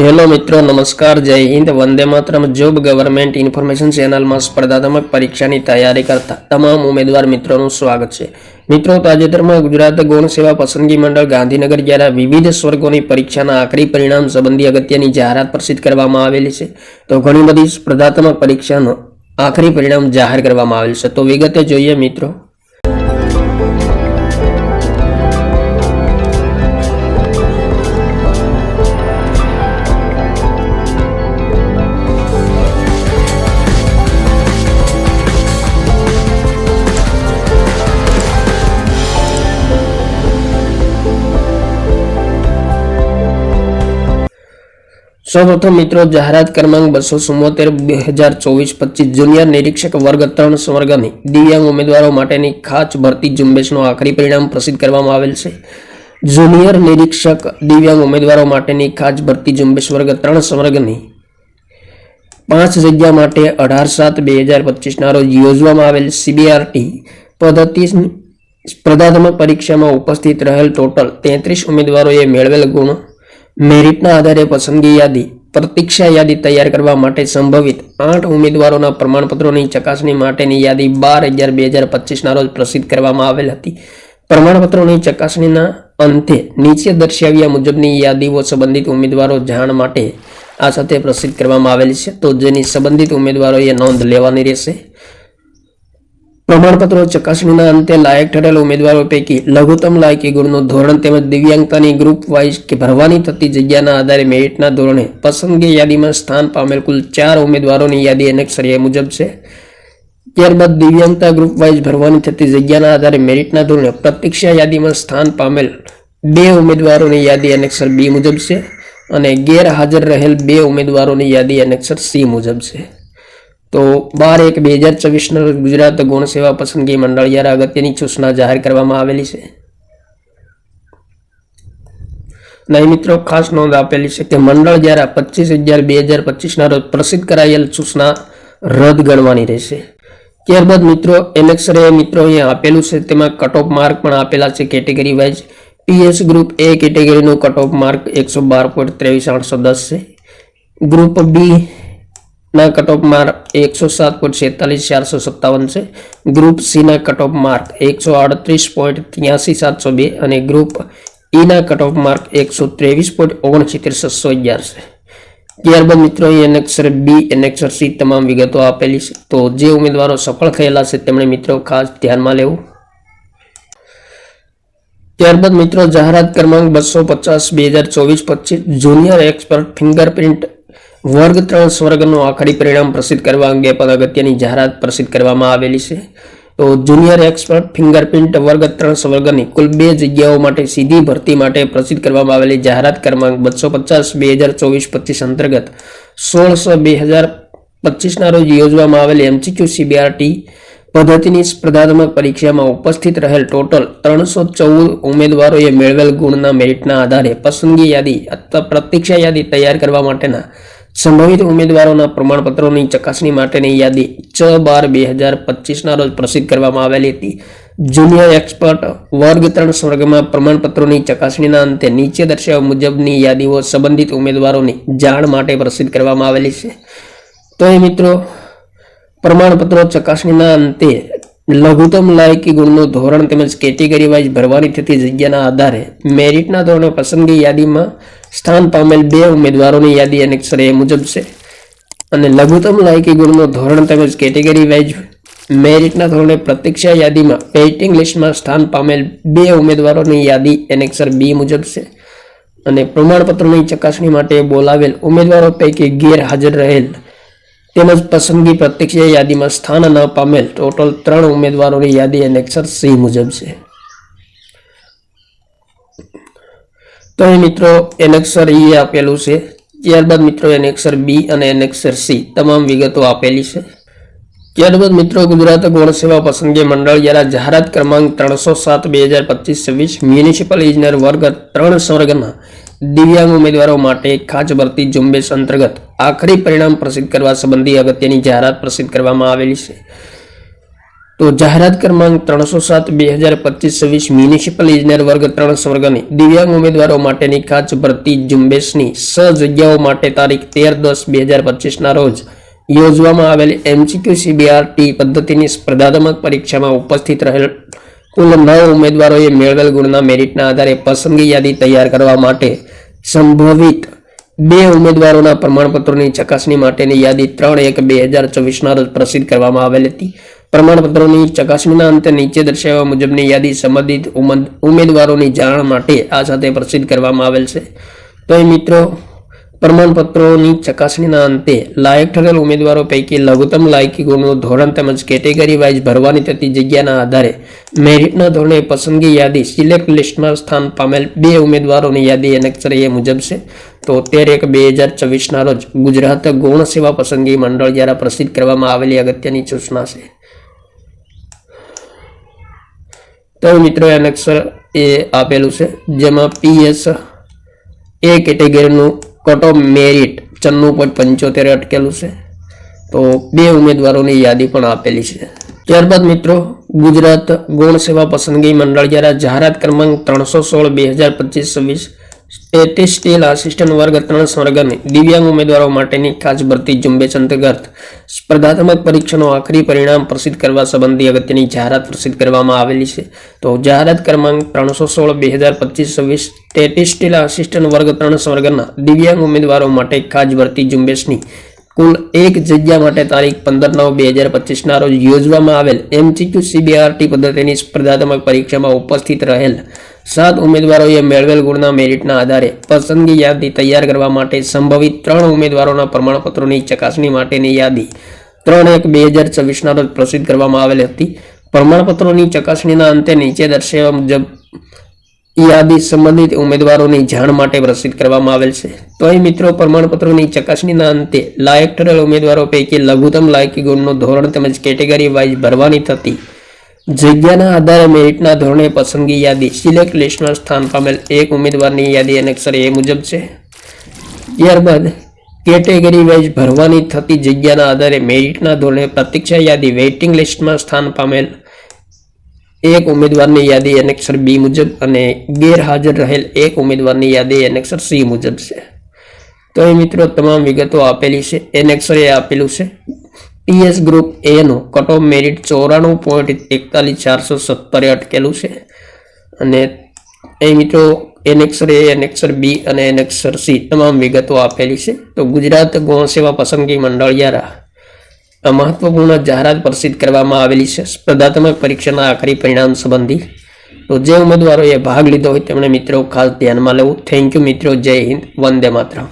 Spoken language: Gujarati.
હેલો મિત્રો, નમસ્કાર, Jai Hind, Vande Mataram. Job government information ચેનલમાં સ્પર્ધાત્મક પરીક્ષાની તૈયારી કરતા તમામ ઉમેદવાર મિત્રોનું સ્વાગત છે. મિત્રો, તાજેતરમાં ગુજરાત ગૌણ સેવા પસંદગી મંડળ ગાંધીનગર દ્વારા વિવિધ સ્વર્ગોની પરીક્ષાના આખરી પરિણામ સંબંધી અગત્યની જાહેરાત પ્રસિદ્ધ કરવામાં આવેલી છે. તો ઘણી બધી સ્પર્ધાત્મક પરીક્ષાનો આખરી પરિણામ જાહેર કરવામાં આવેલ છે. તો વિગતે જોઈએ મિત્રો સૌપ્રથમ મિત્રો જાહેરાત ક્રમાંક બસો ચુમ્મોતેર બે હજાર ચોવીસ, પચીસ, જુનિયર નિરીક્ષક વર્ગ ત્રણ સ્વર્ગની દિવ્યાંગ ઉમેદવારો માટેની ખાસ ભરતી ઝુંબેશનું આખરી પરિણામ પ્રસિદ્ધ કરવામાં આવેલ છે. જુનિયર નિરીક્ષક દિવ્યાંગ ઉમેદવારો માટેની ખાસ ભરતી ઝુંબેશ વર્ગ ત્રણ સ્વર્ગની પાંચ જગ્યા માટે અઢાર સાત બે હજાર પચીસના રોજ યોજવામાં આવેલ સીબીઆરટી પદ્ધતિ સ્પર્ધાત્મક પરીક્ષામાં ઉપસ્થિત રહેલ ટોટલ તેત્રીસ ઉમેદવારોએ મેળવેલ ગુણ મેરિટના આધારે પસંદગી યાદી, પ્રતીક્ષા યાદી તૈયાર કરવા માટે સંભવિત આઠ ઉમેદવારોના પ્રમાણપત્રોની ચકાસણી માટેની યાદી બાર અગિયાર બે હજાર પચીસના રોજ પ્રસિદ્ધ કરવામાં આવેલ હતી. પ્રમાણપત્રોની ચકાસણીના અંતે નીચે દર્શાવ્યા મુજબની યાદીઓ સંબંધિત ઉમેદવારો જાણ માટે આ સાથે પ્રસિદ્ધ કરવામાં આવેલી છે. તો જેની સંબંધિત ઉમેદવારોએ નોંધ લેવાની રહેશે. પ્રમાણપત્રો ચકાસણીના અંતે લાયક ઠરેલ ઉમેદવારો પૈકી લઘુત્તમ લાયકી ગુણનું ધોરણ તેમજ દિવ્યાંગતાની ગ્રુપ વાઇઝ કે ભરવાની થતી જગ્યાના આધારે મેરિટના ધોરણે પસંદગી યાદીમાં સ્થાન પામેલ કુલ ચાર ઉમેદવારોની યાદી અનેક એ મુજબ છે. ત્યારબાદ દિવ્યાંગતા ગ્રુપ વાઇઝ ભરવાની થતી જગ્યાના આધારે મેરિટના ધોરણે પ્રતીક્ષા યાદીમાં સ્થાન પામેલ બે ઉમેદવારોની યાદી અનેક્ષર બી મુજબ છે અને ગેરહાજર રહેલ બે ઉમેદવારોની યાદી અનેક્ષર સી મુજબ છે. તો બાર એક બે હજાર ચોવીસના રોજ ગુજરાત ગૌણ સેવા પસંદગી મંડળ દ્વારા અગત્યની સૂચના જાહેર કરવામાં આવેલી છે. નહીં મિત્રો ખાસ નોંધ આપેલી છે કે મંડળ દ્વારા પચીસ અગિયાર બે હજાર પચીસના રોજ પ્રસિદ્ધ કરાયેલ સૂચના રદ ગણવાની રહેશે. ત્યારબાદ મિત્રો એનેક્સરે મિત્રો અહીંયા આપેલું છે, તેમાં કટ ઓફ માર્ક પણ આપેલા છે category wise PS group A કેટેગરીનું cut off mark એકસો બાર પોઈન્ટ ત્રેવીસ આઠસો દસ છે. ગ્રુપ બી ના કટ માર્ક એકસો સાત પોઈન્ટ છેતાલીસ ચારસો સત્તાવન છે. ગ્રુપ સીના કટ ઓફ માર્ક એકસો આડત્રીસ પોઈન્ટ ત્યાસી સાતસો બે અને ગ્રુપ ઈના કટ ઓફ માર્ક એકસો ત્રેવીસ પોઈન્ટ ઓગણસિત્તેર છસો અગિયાર છે. ત્યારબાદ મિત્રો, અહીં એનેક્સર બી એનેક્સર સી તમામ વિગતો આપેલી છે. તો જે ઉમેદવારો સફળ થયેલા છે તેમણે મિત્રો ખાસ ધ્યાનમાં લેવું. ત્યારબાદ મિત્રો, જાહેરાત ક્રમાંક બસો પચાસ, બે હજાર ચોવીસ, પચીસ, જુનિયર એક્સપર્ટ ફિંગરપ્રિન્ટ વર્ગ ત્રણ સ્વર્ગનું આખરી પરિણામ પ્રસિદ્ધ કરવા અંગે પણ અગત્યની જાહેરાત પ્રસિદ્ધ કરવામાં આવેલી છે. તો જુનિયર એક્સપર્ટ ફિંગરપ્રિન્ટ વર્ગ ત્રણ સ્વર્ગની કુલ બે જગ્યાઓ માટે સીધી ભરતી માટે પ્રસિદ્ધ કરવામાં આવેલી જાહેરાત ક્રમાંક બસો પચાસ બે હજાર ચોવીસ પચીસ અંતર્ગત સોળસો બે હજાર પચીસના રોજ યોજવામાં આવેલી એમસીક્યુ સીબીઆરટી પદ્ધતિની સ્પર્ધાત્મક પરીક્ષામાં ઉપસ્થિત રહેલ ટોટલ ત્રણસો ચૌદ ઉમેદવારોએ મેળવેલ ગુણના મેરિટના આધારે પસંદગી યાદી અથવા પ્રતીક્ષા યાદી તૈયાર કરવા માટેના સંભવિત ઉમેદવારોના પ્રમાણપત્રોની ચકાસણી માટેની યાદી છ બાર બે હજાર પચીસના રોજ પ્રસિદ્ધ કરવામાં આવેલી હતી. જુનિયર એક્સપર્ટ વર્ગ ત્રણ સ્વર્ગમાં પ્રમાણપત્રોની ચકાસણીના અંતે નીચે દર્શાવ્યા મુજબની યાદીઓ સંબંધિત ઉમેદવારોની જાણ માટે પ્રસિદ્ધ કરવામાં આવેલી છે. તો એ મિત્રો, પ્રમાણપત્રો ચકાસણીના અંતે લઘુત્તમ લાયકી ગુણનું ધોરણ તેમજ કેટેગરી વાઇઝ ભરવાની થતી જગ્યાના આધારે મેરિટના ધોરણે પસંદગી યાદીમાં સ્થાન પામેલ બે ઉમેદવારોની યાદી એનેક્સર એ મુજબ છે. અને લઘુત્તમ લાયકી ગુણનું ધોરણ તેમજ કેટેગરી વાઇઝ મેરિટના ધોરણે પ્રતીક્ષા યાદીમાં વેઇટિંગ લિસ્ટમાં સ્થાન પામેલ બે ઉમેદવારોની યાદી એનેક્સર બી મુજબ છે. અને પ્રમાણપત્રોની ચકાસણી માટે બોલાવેલ ઉમેદવારો પૈકી ગેરહાજર રહેલ તેમજ પસંદગી પ્રત્યક્ષ યાદીમાં સ્થાન ન પામેલ ટોટલ ત્રણ ઉમેદવારોની યાદી એનેક્સર સી મુજબ છે. તો મિત્રો એનેક્સર ઈ આપેલું છે. ત્યારબાદ મિત્રો એનેક્સર બી અને એનેક્સર સી તમામ વિગતો આપેલી છે. ત્યારબાદ મિત્રો ગુજરાત ગૌણ સેવા પસંદગી મંડળ દ્વારા જાહેરાત ક્રમાંક ત્રણસો સાત, બે હજાર પચીસ, છવ્વીસ, મ્યુનિસિપલ ઇજનેર વર્ગ ત્રણ સ્વર્ગના દિવ્યાંગ ઉમેદવારો માટે ખાસ ભરતી ઝુંબેશ અંતર્ગત આખરી પરિણામ પ્રસિદ્ધ કરવા સંબંધી અગત્યની જાહેરાત પ્રસિદ્ધ કરવામાં આવેલી છે. તો જાહેરાત ક્રમાંક ત્રણસો સાત, બે હજાર પચીસ, છવ્વીસ, મ્યુનિસિપલ ઇજનેર વર્ગ ત્રણ સ્વર્ગની દિવ્યાંગ ઉમેદવારો માટેની ખાસ ભરતી ઝુંબેશની સ જગ્યાઓ માટે તારીખ તેર દસ, બે હજાર પચીસના રોજ યોજવામાં આવેલી એમસીક્યુ સીબીઆરટી પદ્ધતિની સ્પર્ધાત્મક પરીક્ષામાં ઉપસ્થિત રહેલ કુલ નવ ઉમેદવારોએ મેળવેલ ગુણના મેરિટના આધારે પસંદગી યાદી તૈયાર કરવા માટે સંભવિત બે ઉમેદવારોના પ્રમાણપત્રોની ચકાસણી માટેની યાદી ત્રણ એક બે હજાર ચોવીસના રોજ પ્રસિદ્ધ કરવામાં આવેલ હતી. પ્રમાણપત્રોની ચકાસણીના અંતે નીચે દર્શાવ્યા મુજબની યાદી સંબંધિત ઉમદ- ઉમેદવારોની જાણ માટે આ સાથે પ્રસિદ્ધ કરવામાં આવેલ છે. તો એ મિત્રો પ્રમાણપત્રોની ચકાસણીના અંતે લાયક ઠરેલ ઉમેદવારો પૈકી લઘુત્તમ લાયકી ગુણનું ધોરણ તેમજ કેટેગરી વાઇઝ ભરવાની થતી જગ્યાના આધારે મેરિટના ધોરણે પસંદગી યાદી સિલેક્ટ લિસ્ટમાં સ્થાન પામેલ બે ઉમેદવારોની યાદી અનેક્ષર એ મુજબ છે. તો તેર એક બે હજાર ચોવીસના રોજ ગુજરાત ગૌણ સેવા પસંદગી મંડળ દ્વારા પ્રસિદ્ધ કરવામાં આવેલી અગત્યની સૂચના છે. તો મિત્રો એનેક્સર એ આપેલું છે, જેમાં પીએસ એ કેટેગરીનું કટ ઓફ મેરિટ ચન્નું પોઈન્ટ પંચોતેર અટકેલું છે. તો બે ઉમેદવારોની યાદી પણ આપેલી છે. ત્યારબાદ મિત્રો, ગુજરાત ગુણ સેવા પસંદગી મંડળ દ્વારા જાહેરાત ક્રમાંક ત્રણસો સોળ બે હજાર પચીસ છવ્વીસ સ્ટેટિસ્ટિલ આસિસ્ટન્ટ વર્ગ ત્રણ સ્વર્ગની દિવ્યાંગ ઉમેદવારો માટેની ખાસ ભરતી ઝુંબેશ અંતર્ગત સ્પર્ધાત્મક પરીક્ષાનું આખરી પરિણામ પ્રસિદ્ધ કરવા સંબંધી અગત્યની જાહેરાત પ્રસિદ્ધ કરવામાં આવેલી છે. તો જાહેરાત ક્રમાંક ત્રણસો સોળ બે હજાર પચીસ છવ્વીસ સ્ટેટિસ્ટિયલ આસિસ્ટન્ટ વર્ગ ત્રણ સ્વર્ગના દિવ્યાંગ ઉમેદવારો માટે ખાસ ભરતી ઝુંબેશની કુલ એક જગ્યા માટે તારીખ પંદર નવ બે હજાર પચીસના રોજ યોજવામાં આવેલ એમસીક્યુ સીબીઆરટી પદ્ધતિની સ્પર્ધાત્મક પરીક્ષામાં ઉપસ્થિત રહેલ સાત ઉમેદવારોએ મેળવેલ ગુણના મેરિટના આધારે પસંદગી યાદી તૈયાર કરવા માટે સંભવિત ત્રણ ઉમેદવારોના પ્રમાણપત્રોની ચકાસણી માટેની યાદી ત્રણ એક બે હજાર છવ્વીસના રોજ પ્રસિદ્ધ કરવામાં આવેલ હતી. પ્રમાણપત્રોની ચકાસણીના અંતે નીચે દર્શાવ્યા મુજબ યાદી સંબંધિત ઉમેદવારોની જાણ માટે પ્રસિદ્ધ કરવામાં આવેલ છે. તો અહીં મિત્રો, પ્રમાણપત્રોની ચકાસણીના અંતે લાયક ઠરેલ ઉમેદવારો પૈકી લઘુત્તમ લાયકી ગુણનું ધોરણ તેમજ કેટેગરી વાઇઝ ભરવાની થતી જગ્યાના આધારે મેરિટના ધોરણે પસંદગી યાદી સિલેક્ટ લિસ્ટમાં સ્થાન પામેલ એક ઉમેદવારની યાદી અનેક્ષર એ મુજબ છે. ત્યારબાદ કેટેગરી વાઇઝ ભરવાની થતી જગ્યાના આધારે મેરિટના ધોરણે પ્રતીક્ષા યાદી વેઇટિંગ લિસ્ટમાં સ્થાન પામેલ એક ઉમેદવારની યાદી એનેક્ષર બી મુજબ અને ગેરહાજર રહેલ એક ઉમેદવારની યાદી એનેક્ષર સી મુજબ છે. તો એ મિત્રો તમામ વિગતો આપેલી છે. એનેક્સર એ આપેલું છે. પીએસ ગ્રુપ એ નું કટ ઓફ મેરિટ ચોરાણું પોઈન્ટ એકતાલીસ ચારસો સત્તરે અટકેલું છે. અને એ મિત્રો એનેક્ષર એ એનેક્ષર બી અને એનેક્ષર સી તમામ વિગતો આપેલી છે. તો ગુજરાત ગૌણ સેવા પસંદગી મંડળ દ્વારા મહત્વપૂર્ણ જાહેરાત પ્રસિદ્ધ કરવામાં આવેલી છે. સ્પર્ધાત્મક પરીક્ષાના આખરી પરિણામ સંબંધી. તો જે ઉમેદવારોએ ભાગ લીધો હોય તેમણે મિત્રો ખાસ ધ્યાનમાં લેવું. થેન્ક યુ મિત્રો. જય હિન્દ. વંદે માતરમ.